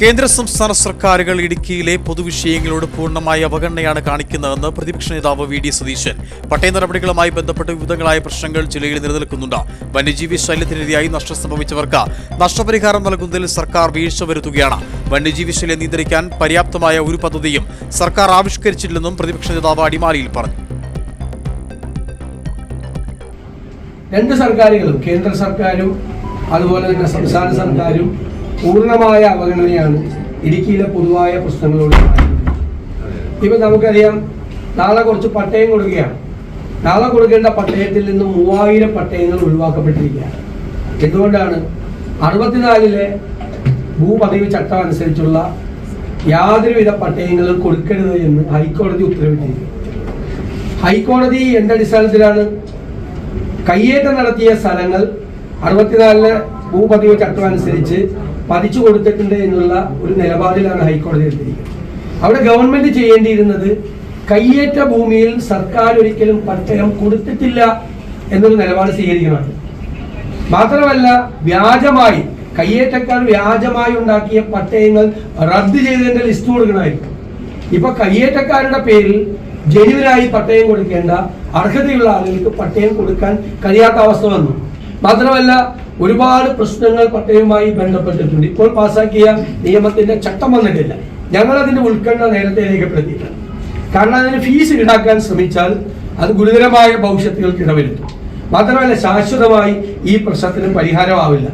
കേന്ദ്ര സംസ്ഥാന സർക്കാരുകൾ ഇടുക്കിയിലെ പൊതുവിഷയങ്ങളോട് പൂർണമായ അവഗണനയാണ് കാണിക്കുന്നതെന്ന് പ്രതിപക്ഷ നേതാവ് വി ഡി സതീശൻ. പട്ടയ നടപടികളുമായി ബന്ധപ്പെട്ട് വിവിധങ്ങളായ പ്രശ്നങ്ങൾ ജില്ലയിൽ നിലനിൽക്കുന്നുണ്ട്. വന്യജീവി ശല്യത്തിനെതിരായി നഷ്ടം സംഭവിച്ചവർക്ക് നഷ്ടപരിഹാരം നൽകുന്നതിൽ സർക്കാർ വീഴ്ച വരുത്തുകയാണ്. വന്യജീവി ശല്യം നിയന്ത്രിക്കാൻ പര്യാപ്തമായ ഒരു പദ്ധതിയും സർക്കാർ ആവിഷ്കരിച്ചില്ലെന്നും പ്രതിപക്ഷ നേതാവ് അടിമാലിയിൽ പറഞ്ഞു. രണ്ട് സർക്കാരുകളും കേന്ദ്ര സർക്കാരും അതുപോലെ തന്നെ സംസ്ഥാന സർക്കാരും പൂർണമായ അവഗണനയാണ് ഇടുക്കിയിലെ പൊതുവായ പ്രശ്നങ്ങളോട് ഇപ്പം നമുക്കറിയാം നാളെ കുറച്ച് പട്ടയം കൊടുക്കുകയാണ്. നാളെ കൊടുക്കേണ്ട പട്ടയത്തിൽ നിന്ന് മൂവായിരം പട്ടയങ്ങൾ ഒഴിവാക്കപ്പെട്ടിരിക്കുകയാണ്. എന്തുകൊണ്ടാണ്? അറുപത്തിനാലിലെ ഭൂപതിവ് ചട്ടം അനുസരിച്ചുള്ള യാതൊരുവിധ പട്ടയങ്ങളും കൊടുക്കരുത് എന്ന് ഹൈക്കോടതി ഉത്തരവിട്ടിരിക്കുന്നു. ഹൈക്കോടതി എന്തടിസ്ഥാനത്തിലാണ് കയ്യേറ്റം നടത്തിയ സ്ഥലങ്ങൾ അറുപത്തിനാലിലെ ഭൂപതിവ് ചട്ടം അനുസരിച്ച് പതിച്ചു കൊടുത്തിട്ടുണ്ട് എന്നുള്ള ഒരു നിലപാടിലാണ് ഹൈക്കോടതി എടുത്തിരിക്കുന്നത്. അവിടെ ഗവൺമെന്റ് ചെയ്യേണ്ടിയിരുന്നത് കയ്യേറ്റ ഭൂമിയിൽ സർക്കാർ ഒരിക്കലും പട്ടയം കൊടുത്തിട്ടില്ല എന്നൊരു നിലപാട് സ്വീകരിക്കുന്നുണ്ട് മാത്രമല്ല വ്യാജമായി കയ്യേറ്റക്കാർ വ്യാജമായി ഉണ്ടാക്കിയ പട്ടയങ്ങൾ റദ്ദ് ചെയ്തതിന്റെ ലിസ്റ്റ് കൊടുക്കണമായിരുന്നു. ഇപ്പൊ കയ്യേറ്റക്കാരുടെ പേരിൽ ജനുവിനായി പട്ടയം കൊടുക്കേണ്ട അർഹതയുള്ള ആളുകൾക്ക് പട്ടയം കൊടുക്കാൻ കഴിയാത്ത അവസ്ഥ വന്നു. മാത്രമല്ല ഒരുപാട് പ്രശ്നങ്ങൾ പട്ടയവുമായി ബന്ധപ്പെട്ടിട്ടുണ്ട്. ഇപ്പോൾ പാസാക്കിയ നിയമത്തിന്റെ ചട്ടം വന്നിട്ടില്ല. ഞങ്ങൾ അതിന്റെ ഉത്കണ്ഠ നേരത്തെ രേഖപ്പെടുത്തിയിട്ടുണ്ട്. കാരണം അതിന് ഫീസ് ഈടാക്കാൻ ശ്രമിച്ചാൽ അത് ഗുരുതരമായ ഭവിഷ്യത്തുകൾക്ക് ഇടവരുത്തും. മാത്രമല്ല ശാശ്വതമായി ഈ പ്രശ്നത്തിന് പരിഹാരമാവില്ല.